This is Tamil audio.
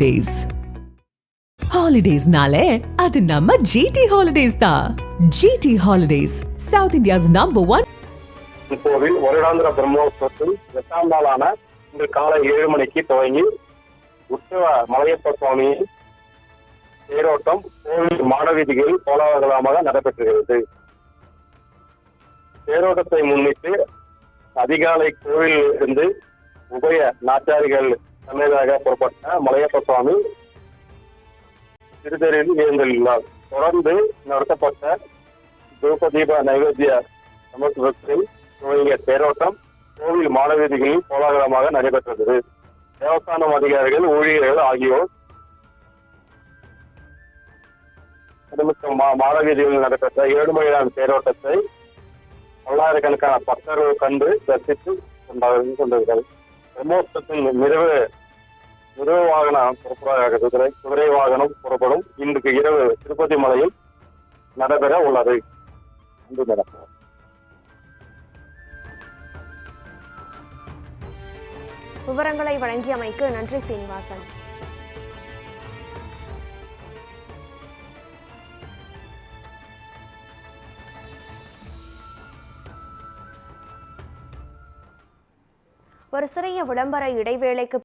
ஹாலிடேஸ் ஹாலிடேஸ்னாலே அது நம்ம ஜிடி ஹாலிடேஸ் தான் GT holidays south India's number one கோவில் வருடாந்திர பிரம்மோத்சவத்தில் எட்டாம் நாளான இன்று காலை ஏழு மணிக்கு துவங்கி உற்சவ மலையப்ப சுவாமி தேரோட்டம் கோவில் மாடவீதிகளில் கோலாகலமாக நடைபெற்றுகிறது. தேரோட்டத்தை முன்னிட்டு அதிகாலை கோவிலில் இருந்து உபய நாச்சாரிகள் சமேதாக புறப்பட்ட மலையப்ப சுவாமி திருத்தேரில் எழுந்துள்ளார் தொடர்ந்து நடத்தப்பட்ட தூபதீப நைவேத்திய சமத்துவத்தில் துவங்கிய தேரோட்டம் கோவில் மாணவீதிகளில் கோலாகலமாக நடைபெற்றது. தேவஸ்தானம் அதிகாரிகள் ஊழியர்கள் ஆகியோர் மா- மாணவீதிகளில் நடைபெற்ற ஏழுமலையான தேரோட்டத்தை பல்லாயிரக்கணக்கான பக்தர்கள் கண்டு தரிசித்து கொண்டார்கள் கொண்டார்கள் பிரம்மோற்சவத்தின் நிறைவு குதிரை வாகனம் புறப்பட குதிரை குதிரை வாகனம் புறப்படும். இன்றைக்கு இரவு திருப்பதி மலையில் நடைபெற உள்ளது. நன்றி மேடம் விவரங்களை வழங்கியமைக்கு நன்றி சீனிவாசன். ஒரு சிறிய விளம்பர இடைவேளைக்கு